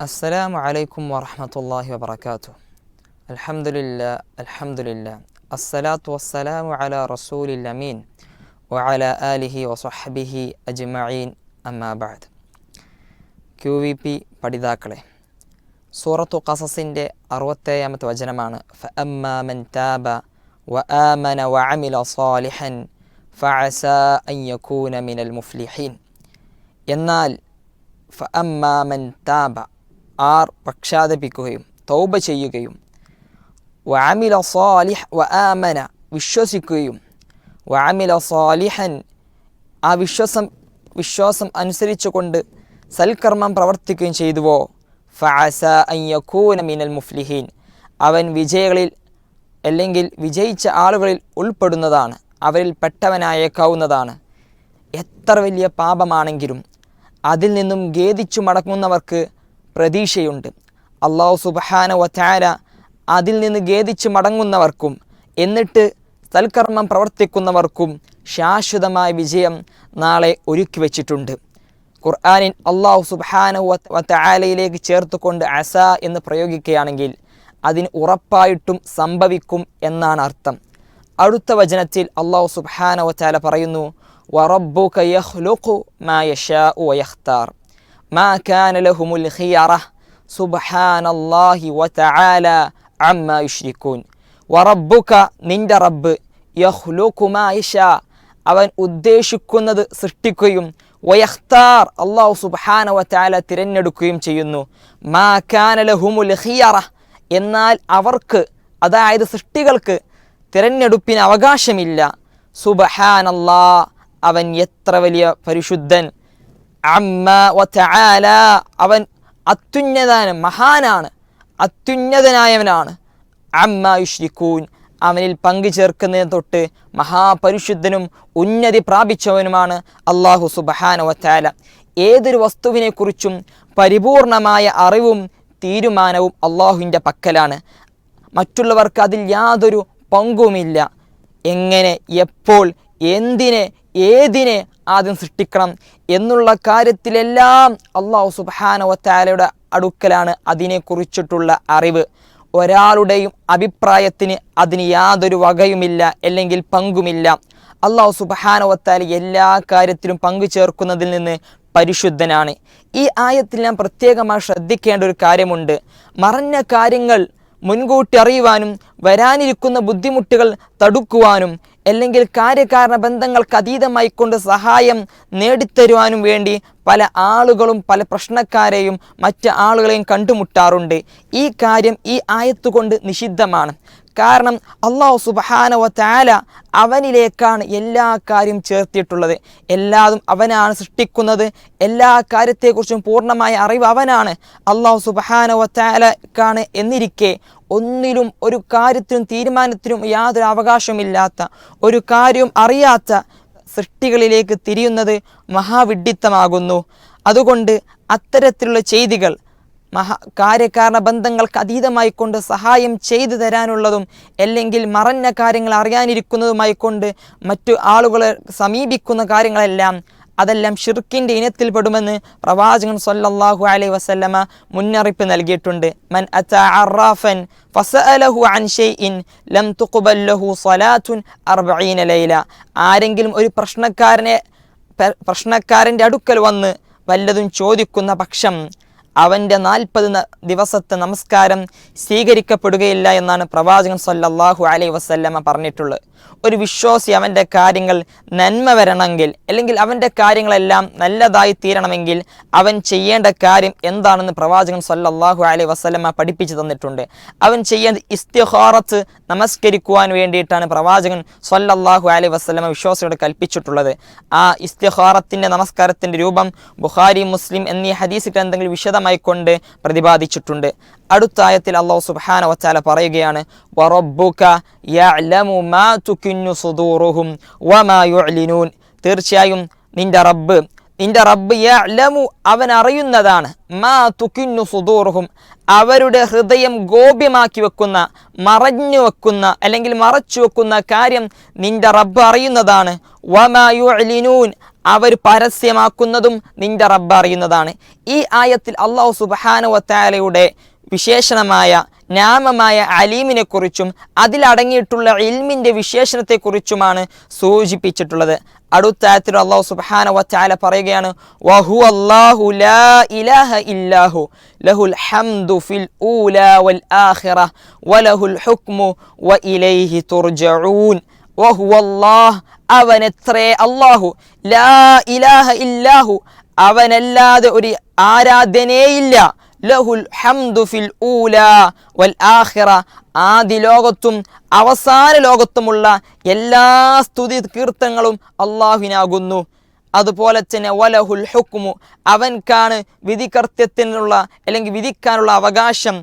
السلام عليكم ورحمة الله وبركاته الحمد لله الحمد لله الصلاة والسلام على رسول الأمين وعلى آله وصحبه أجمعين أما بعد Q V P പഠിതാക്കളെ സൂറത്തു ഖസസിൻ്റെ അറുപത്തേഴാമത്തെ വചനമാണ് ഫഅമ്മാമൻ താബ വ ആമന വ അമില സാലിഹൻ ഫഅസ അൻ യകൂന മിനൽ മുഫ്ലിഹീൻ എന്നാൽ ഫഅമ്മാമൻ താബ ആർ പക്ഷാതപിക്കുകയും തൗബ ചെയ്യുകയും. വാമില സാലിഹ് വ ആമന വിശ്വസിക്കുകയും. വാമില സാലിഹൻ ആ വിശ്വാസം വിശ്വാസം അനുസരിച്ചുകൊണ്ട് സൽക്കർമ്മം പ്രവർത്തിക്കുകയും ചെയ്തുവോ? ഫഅസ അയ്യക്കൂന മിനൽ മുഫ്ലിഹീൻ. അവൻ വിജയികളിൽ അല്ലെങ്കിൽ വിജയിച്ച ആളുകളിൽ ഉൾപ്പെടുന്നതാണ്. അവരിൽ പെട്ടവനായേക്കാവുന്നതാണ്. എത്ര വലിയ പാപമാണെങ്കിലും അതിൽ നിന്നും ഖേദിച്ചു മടങ്ങുന്നവർക്ക് പ്രതീക്ഷയുണ്ട്. അള്ളാഹു സുബഹാന വറ്റാര അതിൽ നിന്ന് ഖേദിച്ച് മടങ്ങുന്നവർക്കും എന്നിട്ട് സൽക്കർമ്മം പ്രവർത്തിക്കുന്നവർക്കും ശാശ്വതമായ വിജയം നാളെ ഒരുക്കി വച്ചിട്ടുണ്ട്. ഖുർആാനിൻ അള്ളാഹു സുബാന വത്താലയിലേക്ക് ചേർത്തുകൊണ്ട് അസ എന്ന് പ്രയോഗിക്കുകയാണെങ്കിൽ അതിന് ഉറപ്പായിട്ടും സംഭവിക്കും എന്നാണ് അർത്ഥം. അടുത്ത വചനത്തിൽ അള്ളാഹു സുബാന വത്താല പറയുന്നു വറബ്ബുക യഖ്ലുഖു മാ യശാഉ വയഖ്താർ. മാ ലഹുമുൽ ഖിയറ സുബ്ഹാനല്ലാഹി വതആല അമ്മാ യുശ്രികൂൻ വറബ്ബുക നിന്റെ റബ്ബ് യശാ. അവൻ ഉദ്ദേശിക്കുന്നത് സൃഷ്ടിക്കുകയും വയഖ്താർ അള്ളാഹു സുബ്ഹാന വതആല തിരഞ്ഞെടുക്കുകയും ചെയ്യുന്നു. മാ കാന ലഹുമുൽ ഖിയറ എന്നാൽ അവർക്ക് അതായത് സൃഷ്ടികൾക്ക് തിരഞ്ഞെടുപ്പിന് അവകാശമില്ല. സുബഹാനല്ലാ അവൻ എത്ര വലിയ പരിശുദ്ധൻ അമ്മ വതആല അവൻ അത്യുന്നതനാണ് മഹാനാണ് അത്യുന്നതനായവനാണ്. അമ്മ യുഷ്രിക്കൂൻ അവനിൽ പങ്കു ചേർക്കുന്നതിന് തൊട്ട് മഹാപരിശുദ്ധനും ഉന്നതി പ്രാപിച്ചവനുമാണ് അള്ളാഹു സുബഹാന വത്താല ഏതൊരു വസ്തുവിനെക്കുറിച്ചും പരിപൂർണമായ അറിവും തീരുമാനവും അള്ളാഹുവിന്റെ പക്കലാണ്. മറ്റുള്ളവർക്ക് അതിൽ യാതൊരു പങ്കുമില്ല. എങ്ങനെ എപ്പോൾ എന്തിനെ ഏതിനെ ആദ്യം സൃഷ്ടിക്കണം എന്നുള്ള കാര്യത്തിലെല്ലാം അള്ളാഹു സുബാന വത്താലയുടെ അടുക്കലാണ് അതിനെക്കുറിച്ചിട്ടുള്ള അറിവ്. ഒരാളുടെയും അഭിപ്രായത്തിന് അതിന് യാതൊരു വകയുമില്ല അല്ലെങ്കിൽ പങ്കുമില്ല. അള്ളാഹു സുബാനവത്താൽ എല്ലാ കാര്യത്തിലും പങ്കു ചേർക്കുന്നതിൽ നിന്ന് പരിശുദ്ധനാണ്. ഈ ആയത്തിൽ ഞാൻ പ്രത്യേകമായി ശ്രദ്ധിക്കേണ്ട ഒരു കാര്യമുണ്ട്. മറഞ്ഞ കാര്യങ്ങൾ മുൻകൂട്ടി അറിയുവാനും വരാനിരിക്കുന്ന ബുദ്ധിമുട്ടുകൾ തടുക്കുവാനും അല്ലെങ്കിൽ കാര്യകാരണ ബന്ധങ്ങൾക്ക് അതീതമായി കൊണ്ട് സഹായം നേടിത്തരുവാനും വേണ്ടി പല ആളുകളും പല പ്രശ്നക്കാരെയും മറ്റ് ആളുകളെയും കണ്ടുമുട്ടാറുണ്ട്. ഈ കാര്യം ഈ ആയത്തുകൊണ്ട് നിഷിദ്ധമാണ്. കാരണം അള്ളാഹു സുബഹാനവ താല അവനിലേക്കാണ് എല്ലാ കാര്യം ചേർത്തിട്ടുള്ളത് എല്ലാതും അവനാണ് സൃഷ്ടിക്കുന്നത്. എല്ലാ കാര്യത്തെക്കുറിച്ചും പൂർണമായ അറിവ് അവനാണ്. അള്ളാഹു സുബഹാനവ താലക്കാണ് എന്നിരിക്കെ ഒന്നിലും ഒരു കാര്യത്തിനും തീരുമാനത്തിനും യാതൊരു അവകാശമില്ലാത്ത ഒരു കാര്യവും അറിയാത്ത സൃഷ്ടികളിലേക്ക് തിരിയുന്നത് മഹാവിഡ്ഢിത്തമാകുന്നു. അതുകൊണ്ട് അത്തരത്തിലുള്ള ചെയ്തികൾ മഹാ കാര്യകാരണ ബന്ധങ്ങൾക്ക് അതീതമായി കൊണ്ട് സഹായം ചെയ്തു തരാനുള്ളതും അല്ലെങ്കിൽ മറഞ്ഞ കാര്യങ്ങൾ അറിയാനിരിക്കുന്നതുമായി കൊണ്ട് മറ്റു ആളുകളെ സമീപിക്കുന്ന കാര്യങ്ങളെല്ലാം അതെല്ലാം ഷിർക്കിന്റെ ഇനത്തിൽപ്പെടുമെന്ന് പ്രവാചകൻ സൊല്ലാഹു അലൈഹി വസല്ലമ മുന്നറിയിപ്പ് നൽകിയിട്ടുണ്ട്. മൻ അറാഫൻ ഫസഅലഹു അൻ ഷൈഇൻ ലം തുഖ്ബൽ ലഹു സ്വലാത്തുൻ ലൈല. ആരെങ്കിലും ഒരു പ്രശ്നക്കാരനെ പ്രശ്നക്കാരന്റെ അടുക്കൽ വന്ന് വല്ലതും ചോദിക്കുന്ന പക്ഷം അവന്റെ നാൽപ്പത് ദിവസത്തെ നമസ്കാരം സ്വീകരിക്കപ്പെടുകയില്ല എന്നാണ് പ്രവാചകൻ സല്ലല്ലാഹു അലൈ വസല്ലമ്മ പറഞ്ഞിട്ടുള്ളത്. ഒരു വിശ്വാസി അവന്റെ കാര്യങ്ങൾ നന്മ വരണമെങ്കിൽ അല്ലെങ്കിൽ അവന്റെ കാര്യങ്ങളെല്ലാം നല്ലതായി തീരണമെങ്കിൽ അവൻ ചെയ്യേണ്ട കാര്യം എന്താണെന്ന് പ്രവാചകൻ സല്ലാഹു അലൈഹി വസല്ലമ പഠിപ്പിച്ചു തന്നിട്ടുണ്ട്. അവൻ ചെയ്യേണ്ട ഇസ്തിഹാറത്ത് നമസ്കരിക്കുവാൻ വേണ്ടിയിട്ടാണ് പ്രവാചകൻ സല്ലാഹു അലൈഹി വസല്ലമ വിശ്വാസിയോട് കൽപ്പിച്ചിട്ടുള്ളത്. ആ ഇസ്തിഹാറത്തിന്റെ നമസ്കാരത്തിന്റെ രൂപം ബുഖാരി മുസ്ലിം എന്നീ ഹദീസ് ഗ്രന്ഥങ്ങൾ വിശദമായി കൊണ്ട് പ്രതിപാദിച്ചിട്ടുണ്ട്. അടുത്ത ആയത്തിൽ അള്ളാഹു സുബാന വച്ചാല പറയുകയാണ് തീർച്ചയായും നിന്റെ റബ്ബ് നിന്റെ റബ്ബ് യഅ്ലമു അവൻ അറിയുന്നതാണ് മാ തുക്കിന്നു സുദൂറുഹും അവരുടെ ഹൃദയം ഗോപ്യമാക്കി വെക്കുന്ന മറഞ്ഞു വെക്കുന്ന അല്ലെങ്കിൽ മറച്ചു വെക്കുന്ന കാര്യം നിന്റെ റബ്ബ് അറിയുന്നതാണ് വമാ യുഅ്ലിനൂൻ അവർ പരസ്യമാക്കുന്നതും നിന്റെ റബ്ബ് അറിയുന്നതാണ്. ഈ ആയത്തിൽ അള്ളാഹു സുബാനുവത്താലയുടെ വിശേഷണമായ നാമമായ അലീമിനെ കുറിച്ചും അതിലടങ്ങിയിട്ടുള്ള ഇൽമിന്റെ വിശേഷണത്തെക്കുറിച്ചുമാണ് സൂചിപ്പിച്ചിട്ടുള്ളത്. അടുത്ത ആയത്തിൽ അള്ളാഹു സുബാന വച്ചാല പറയുകയാണ് വഹു അല്ലാഹു ലാ ഇലാഹ ഇല്ലാഹു ലഹുൽ ഹംദു ഫിൽ ഊല വൽ ആഖിറ വലഹുൽ ഹുക്മു വ ഇലൈഹി തുർജഊൻ. വഹു അള്ളാഹ് അവനെത്രേ അല്ലാഹു ലാ ഇലാഹ ഇല്ലാഹു അവനല്ലാതെ ഒരു ആരാധനേയില്ല ലഹുൽ ഹംദു ഫിൽ ഊല വൽ ആഖിറ. ആദ്യ ലോകത്തും അവസാന ലോകത്തുമുള്ള എല്ലാ സ്തുതി കീർത്തങ്ങളും അള്ളാഹുവിനാകുന്നു. അതുപോലെ തന്നെ വലഹുൽ ഹുക്മു. അവൻക്കാണ് വിധികർത്യത്തിനുള്ള അല്ലെങ്കിൽ വിധിക്കാനുള്ള അവകാശം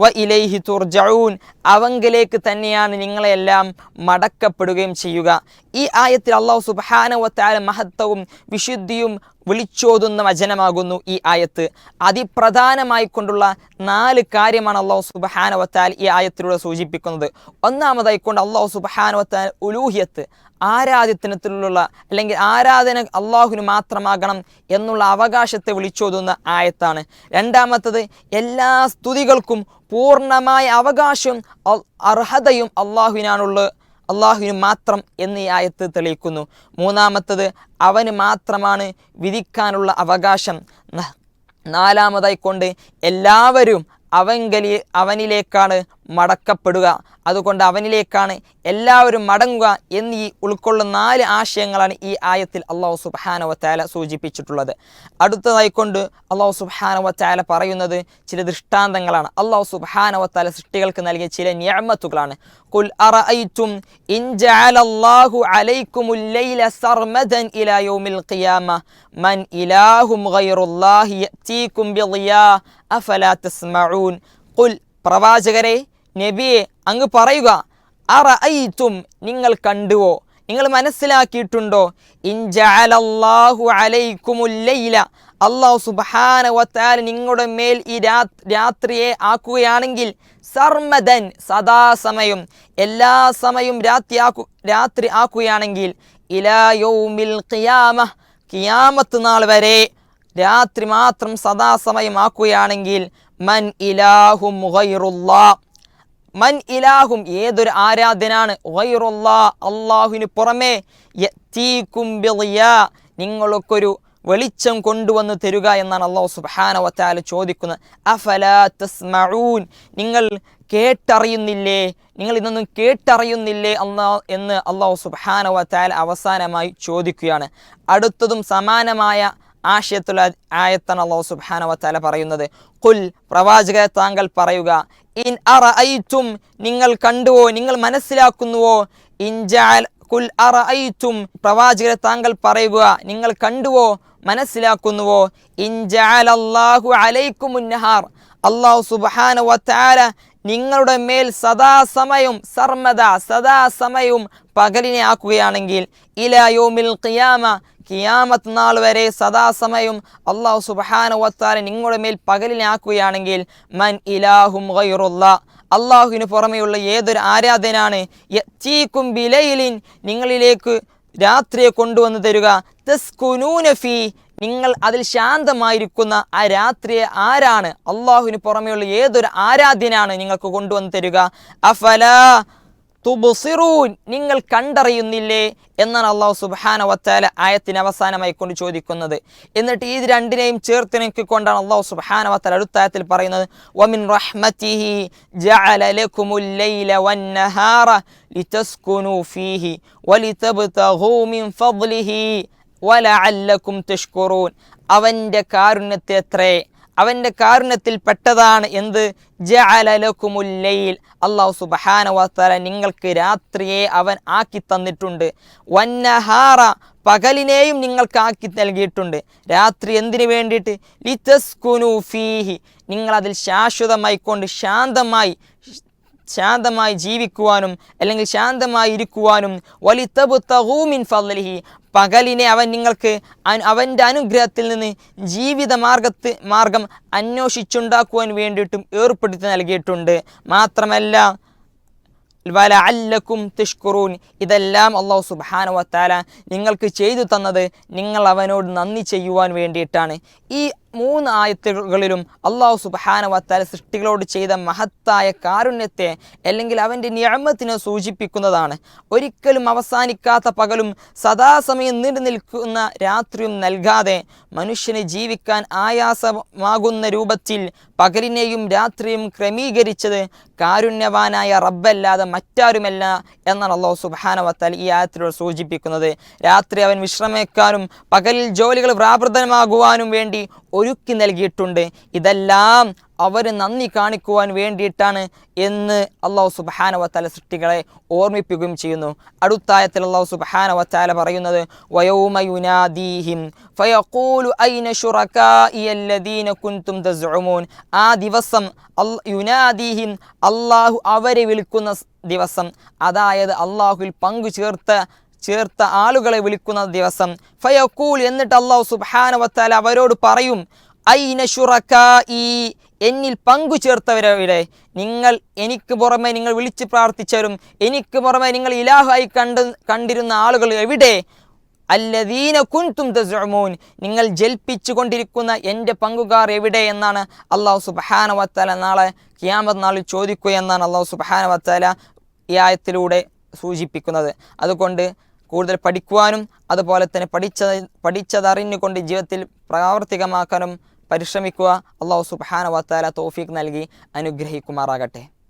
വ ഇലൈഹി തുർജഊൻ. അവങ്കിലേക്ക് തന്നെയാണ് നിങ്ങളെല്ലാം മടക്കപ്പെടുകയും ചെയ്യുക. ഈ ആയത്തിൽ അള്ളാഹു സുബാനവത്താല മഹത്വവും വിശുദ്ധിയും വിളിച്ചോതുന്ന വചനമാകുന്നു ഈ ആയത്ത്. അതിപ്രധാനമായി കൊണ്ടുള്ള നാല് കാര്യമാണ് അള്ളാഹു സുബഹാനവത്താൽ ഈ ആയത്തിലൂടെ സൂചിപ്പിക്കുന്നത്. ഒന്നാമതായി കൊണ്ട് അള്ളാഹു സുബഹാനവത്താൽ ഉലൂഹിയത്ത് ആരാധ്യത്തിനത്തിലുള്ള അല്ലെങ്കിൽ ആരാധന അള്ളാഹുവിന് മാത്രമാകണം എന്നുള്ള അവകാശത്തെ വിളിച്ചോതുന്ന ആയത്താണ്. രണ്ടാമത്തത് എല്ലാ സ്തുതികൾക്കും പൂർണമായ അവകാശവും അർഹതയും അള്ളാഹുവിനാണുള്ളത് അള്ളാഹുവിന് മാത്രം എന്ന് ആയത്ത് തെളിയിക്കുന്നു. മൂന്നാമത്തത് അവന് മാത്രമാണ് വിധിക്കാനുള്ള അവകാശം. നാലാമതായി കൊണ്ട് എല്ലാവരും അവങ്കലി അവനിലേക്കാണ് മടക്കപ്പെടുക അതുകൊണ്ട് അവനിലേക്കാണ് എല്ലാവരും മടങ്ങുക എന്നീ ഉൾക്കൊള്ളുന്ന നാല് ആശയങ്ങളാണ് ഈ ആയത്തിൽ അള്ളാഹു സുബാന വത്താല സൂചിപ്പിച്ചിട്ടുള്ളത് അടുത്തതായി കൊണ്ട് അള്ളാഹു സുബാന വത്താല പറയുന്നത് ചില ദൃഷ്ടാന്തങ്ങളാണ് അള്ളാഹു സുബാന വത്താല സൃഷ്ടികൾക്ക് നൽകിയ ചില നിയമത്തുകളാണ് قل أرأيتم إن جعل الله عليكم الليل سرمدا إلى يوم القيامة من إله غير الله يأتيكم بضياء أفلا تسمعون قل പ്രവാചകരെ നബിയെ അങ്ങ് പറയുക അറഅയ്തും നിങ്ങൾ കണ്ടുവോ? നിങ്ങൾ മനസ്സിലാക്കിയിട്ടുണ്ടോ? ഇൻജഅലല്ലാഹു അലൈക്കുമുല്ലയില അള്ളാഹു സുബാന വതആല നിങ്ങളുടെ മേൽ ഈ രാത്രിയെ ആക്കുകയാണെങ്കിൽ സർമദൻ സദാസമയം എല്ലാ സമയവും രാത്രി ആക്കു രാത്രി ആക്കുകയാണെങ്കിൽ ഇലാ യൗമിൽ ഖിയാമ ഖിയാമത്ത് നാൾ വരെ രാത്രി മാത്രം സദാസമയം ആക്കുകയാണെങ്കിൽ മൻ ഇലാഹു ഗൈറുല്ലാ. മൻ ഇലാഹും ഏതൊരു ആരാധനാണ്? അള്ളാഹുവിന് പുറമേ നിങ്ങൾക്കൊരു വെളിച്ചം കൊണ്ടുവന്ന് തരുക എന്നാണ് അള്ളാഹു സുബ്ഹാന വത്താല ചോദിക്കുന്നത്. അഫലാ തസ്മഊൻ? നിങ്ങൾ കേട്ടറിയുന്നില്ലേ? നിങ്ങൾ ഇതൊന്നും കേട്ടറിയുന്നില്ലേ അല്ലാ എന്ന് അള്ളാഹു സുബ്ഹാന വത്താല അവസാനമായി ചോദിക്കുകയാണ്. അടുത്തതും സമാനമായ ആശയത്തുള്ള ആയത്താണ് അള്ളാഹു സുബ്ഹാന വത്താല പറയുന്നത്. കുൽ പ്രവാചക താങ്കൾ പറയുക ഇൻ അറഅയ്തും നിങ്ങൾ കണ്ടുവോ നിങ്ങൾ മനസ്സിലാക്കുന്നുവോ? ഇൻ ജഅൽ കുൽ അറഅയ്തും പ്രവാചകരെ താങ്കൾ പറയുക നിങ്ങൾ കണ്ടുവോ മനസ്സിലാക്കുന്നുവോ? ഇൻജാൽ അള്ളാഹു അലൈക്കും അള്ളാഹു സുബാന വതആല നിങ്ങളുടെ മേൽ സദാസമയം സർമദ സദാസമയവും പകലിനെ ആക്കുകയാണെങ്കിൽ ഇലയോമിൽ യൗമിൽ ഖിയാമ കിയാമത്ത് നാൾ വരെ സദാസമയം അള്ളാഹു സുബ്ഹാന വത്താല നിങ്ങളുടെ മേൽ പകലിനെ ആക്കുകയാണെങ്കിൽ മൻ ഇലാഹും ഗൈറുള്ള അള്ളാഹുവിന് പുറമെയുള്ള ഏതൊരു ആരാധനാണ് ചീക്കും ബിലൈലിൻ നിങ്ങളിലേക്ക് രാത്രിയെ കൊണ്ടുവന്ന് തരുക. തസ്കുനൂനഫി നിങ്ങൾ അതിൽ ശാന്തമായിരിക്കുന്ന ആ രാത്രിയെ ആരാണ്? അള്ളാഹുവിന് പുറമെയുള്ള ഏതൊരു ആരാധ്യനാണ് നിങ്ങൾക്ക് കൊണ്ടുവന്ന് തരുക? അഫലാ തുബുസിറൂൻ നിങ്ങൾ കണ്ടറിയുന്നില്ലേ എന്നാണ് അള്ളാഹു സുബാന വത്താല ആയത്തിന് അവസാനമായി കൊണ്ട് ചോദിക്കുന്നത്. എന്നിട്ട് ഈ രണ്ടിനെയും ചേർത്ത് നോക്കിക്കൊണ്ടാണ് അള്ളാഹു സുബാന വത്താല അടുത്ത ആയത്തിൽ പറയുന്നത് വമിൻ റഹ്മത്തിഹി ജഅല ലക്കുമുൽ ലൈല വന്നഹാറ ഫീഹി മിൻ ഫദ്ലിഹി തഷ്കുറൂൻ. അവന്റെ കാരുണ്യത്തെ എത്രേ അവന്റെ കാരുണ്യത്തിൽ പെട്ടതാണ് എന്ത്? ജഅലലക്കുമുല്ലൈൽ അള്ളാഹു സുബ്ഹാന വതആല നിങ്ങൾക്ക് രാത്രിയെ അവൻ ആക്കി തന്നിട്ടുണ്ട്. വന്നഹാറ പകലിനെയും നിങ്ങൾക്ക് ആക്കി നൽകിയിട്ടുണ്ട്. രാത്രി എന്തിനു വേണ്ടിയിട്ട്? ലിതസ്കുനു ഫീഹി. നിങ്ങൾ അതിൽ ശാശ്വതമായി കൊണ്ട് ശാന്തമായി ശാന്തമായി ജീവിക്കുവാനും അല്ലെങ്കിൽ ശാന്തമായി ഇരിക്കുവാനും. വലിത്തബുത്തഹൂമിൻ ഫദ്ലിഹി. പകലിനെ അവൻ നിങ്ങൾക്ക് അവന്റെ അനുഗ്രഹത്തിൽ നിന്ന് ജീവിത മാർഗത്ത് മാർഗം അന്വേഷിച്ചുണ്ടാക്കുവാൻ വേണ്ടിയിട്ടും ഏർപ്പെടുത്തി നൽകിയിട്ടുണ്ട്. മാത്രമല്ല വല അല്ലക്കും തിഷ്കുറൂൻ. ഇതെല്ലാം അള്ളാഹു സുബാനുവത്താല നിങ്ങൾക്ക് ചെയ്തു തന്നത് നിങ്ങൾ അവനോട് നന്ദി ചെയ്യുവാൻ വേണ്ടിയിട്ടാണ്. ഈ മൂന്ന് ആയത്തുകളിലും അള്ളാഹു സുബാനവത്താല സൃഷ്ടികളോട് ചെയ്ത മഹത്തായ കാരുണ്യത്തെ അല്ലെങ്കിൽ അവന്റെ നിയമത്തിനെ സൂചിപ്പിക്കുന്നതാണ്. ഒരിക്കലും അവസാനിക്കാത്ത പകലും സദാസമയം നീണ്ടു നിൽക്കുന്ന രാത്രിയും നൽകാതെ മനുഷ്യന് ജീവിക്കാൻ ആയാസമാകുന്ന രൂപത്തിൽ പകലിനെയും രാത്രിയും ക്രമീകരിച്ചത് കാരുണ്യവാനായ റബ്ബല്ലാതെ മറ്റാരുമല്ല എന്നാണ് അള്ളാഹു സുബാനവത്താൽ ഈ ആയത്തിലൂടെ സൂചിപ്പിക്കുന്നത്. രാത്രി അവൻ വിശ്രമിക്കാനും പകലിൽ ജോലികൾ പ്രാപൃതമാകുവാനും വേണ്ടി ഒരുക്കി നൽകിയിട്ടുണ്ട്. ഇതെല്ലാം അവർ നന്ദി കാണിക്കുവാൻ വേണ്ടിയിട്ടാണ് എന്ന് അള്ളാഹു സുബാനവത്താല സൃഷ്ടികളെ ഓർമ്മിപ്പിക്കുകയും ചെയ്യുന്നു. അടുത്തായത്തിൽ അള്ളാഹു സുബാനവത്താല പറയുന്നത് വയോമയുനാദീഹിം ഫയഖൂലു ഐന ആ ദിവസം യുനാദീഹിം അള്ളാഹു അവരെ വിളിക്കുന്ന ദിവസം അതായത് അള്ളാഹുവിൽ പങ്കു ചേർത്ത ചേർത്ത ആളുകളെ വിളിക്കുന്ന ദിവസം. ഫയക്കൂൽ എന്നിട്ട് അള്ളാഹു സുബാനവത്താല അവരോട് പറയും ഐന ഈ എന്നിൽ പങ്കു ചേർത്തവരവിടെ നിങ്ങൾ എനിക്ക് പുറമെ നിങ്ങൾ വിളിച്ച് പ്രാർത്ഥിച്ചവരും എനിക്ക് പുറമെ നിങ്ങൾ ഇലാഹായി കണ്ട് കണ്ടിരുന്ന ആളുകൾ എവിടെ? അല്ലദീന കുൻതും ദസമോൻ നിങ്ങൾ ജൽപ്പിച്ചു കൊണ്ടിരിക്കുന്ന എന്റെ പങ്കുകാർ എവിടെ എന്നാണ് അള്ളാഹു സുബാന വത്താല നാളെ ക്യാമത് നാളിൽ ചോദിക്കുക എന്നാണ് അള്ളാഹു സുബാന വത്താല ഈ ആയത്തിലൂടെ സൂചിപ്പിക്കുന്നത്. അതുകൊണ്ട് കൂടുതൽ പഠിക്കുവാനും അതുപോലെ തന്നെ പഠിച്ച പഠിച്ചതറിഞ്ഞുകൊണ്ട് ജീവിതത്തിൽ പ്രാവർത്തികമാക്കാനും പരിശ്രമിക്കുക. അള്ളാഹു സുബാന വത്താല തോഫീക്ക് നൽകി അനുഗ്രഹിക്കുമാറാകട്ടെ.